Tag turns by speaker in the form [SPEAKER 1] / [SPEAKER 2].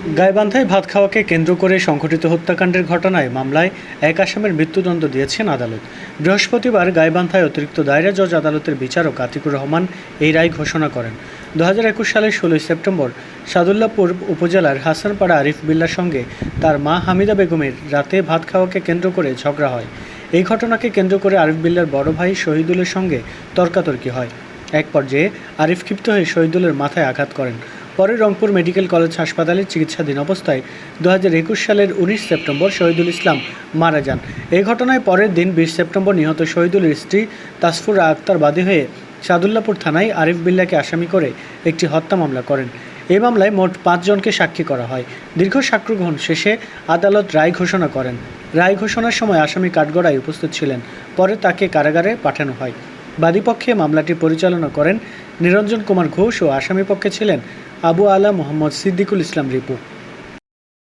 [SPEAKER 1] গাইবান্ধায় ভাত খাওয়াকে কেন্দ্র করে সংঘটিত হত্যাকাণ্ডের ঘটনায় মামলায় এক আসামের মৃত্যুদণ্ড দিয়েছেন আদালত। বৃহস্পতিবার গাইবান্ধায় অতিরিক্ত দায়রা জজ আদালতের বিচারক আতিকুর রহমান এই রায় ঘোষণা করেন। দু হাজার একুশ সালের ষোলোই সেপ্টেম্বর সাদুল্লাপুর উপজেলার হাসানপাড়া আরিফ বিল্লার সঙ্গে তার মা হামিদা বেগমের রাতে ভাত খাওয়াকে কেন্দ্র করে ঝগড়া হয়। এই ঘটনাকে কেন্দ্র করে আরিফ বিল্লার বড় ভাই শহীদুলের সঙ্গে তর্কাতর্কি হয়। এক পর্যায়ে আরিফ ক্ষিপ্ত হয়ে শহীদুলের মাথায় আঘাত করেন। পরে রংপুর মেডিকেল কলেজ হাসপাতালে চিকিৎসাধীন অবস্থায় দু একুশ সালের উনিশ সেপ্টেম্বর শহীদুল ইসলাম মারা যান। এই ঘটনায় পরের দিন বিশ সেপ্টেম্বর নিহত শহীদুলের স্ত্রী তাসফুরা আক্তার বাদী হয়ে সাদুল্লাপুর থানায় আরিফ বিল্লাকে আসামি করে একটি হত্যা মামলা করেন। এই মামলায় মোট পাঁচজনকে সাক্ষী করা হয়। দীর্ঘ সাক্ষ্য গ্রহণ শেষে আদালত রায় ঘোষণা করেন। রায় ঘোষণার সময় আসামি কাঠগড়ায় উপস্থিত ছিলেন। পরে তাকে কারাগারে পাঠানো হয়। বাদীপক্ষে মামলাটি পরিচালনা করেন নিরঞ্জন কুমার ঘোষ ও আসামিপক্ষে ছিলেন আবু আলা মোহাম্মদ সিদ্দিকুল ইসলাম রিপু।